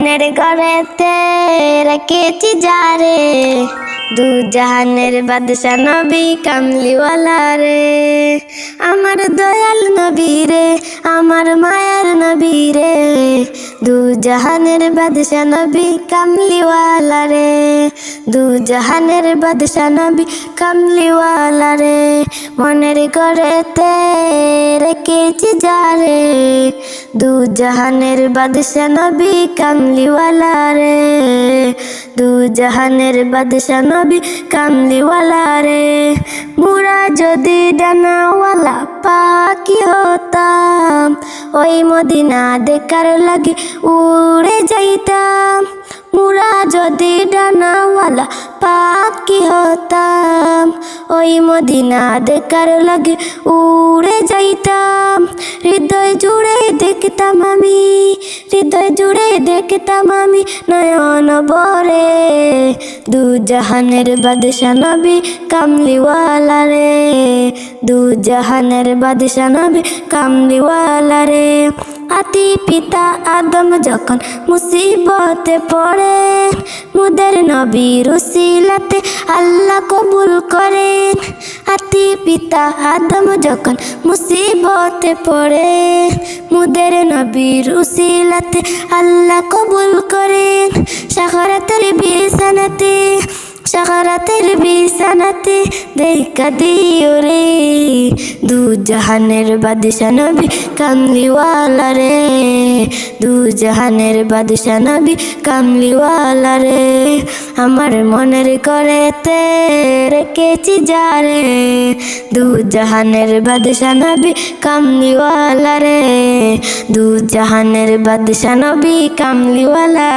মনের ঘরেতে রেখেছি যারে দু জাহানের বাদশা নবী কামলিওয়ালা রে। আমার দয়াল নবী রে, আমার মায়ার নবী রে। দু জাহানের বাদশা নবী কামলিওয়ালা রে। দু জাহানের বাদশা নবী কামলিওয়ালা রে। মনের ঘরেতে রেখেছি যারে দু জাহানের বাদশা নবী কামলিওয়ালা রে। দু জাহানের বাদশা নবী কামলিওয়ালা রে। মুরা যদি ডানাওয়ালা পাখি হতাম, ওই মদিনা দেখার লাগে উড়ে যাইতাম। মুরা যদি ডানাওয়ালা পাখি হতাম। ওই মদিনা দেখার লাগে উড়ে যাইতাম। হৃদয় জুড়ে দেখতাম আমি, হৃদয় জুড়ে দেখতাম আমি নয়ন বরে। দু জাহানের বাদশা নবী কামলিওয়ালা রে, দু জাহানের বাদশা নবী কামলিওয়ালা রে। আতি পিতা আদম যখন মুসিবতে পড়ে, মুদের নবী রুসিলাতে আল্লাহ কবুল করেন আতি পিতা আদম যখন মুসিবতে পড়ে, মুদের নবী রুসিলাতে আল্লাহ কবুল করেন সাগরাতের বিছানাতে সাগরাতের বিছানাতে দেখা দিও রে। দু জাহানের বাদশা নবী কামলিওয়ালা রে। দু জাহানের বাদশা নবী কামলিওয়ালা রে। আমার মনের করে করেতে রেখেছি যারে দু জাহানের বাদশা নবী কামলিওয়ালা রে। দু জাহানের বাদশা নবী কামলিওয়ালা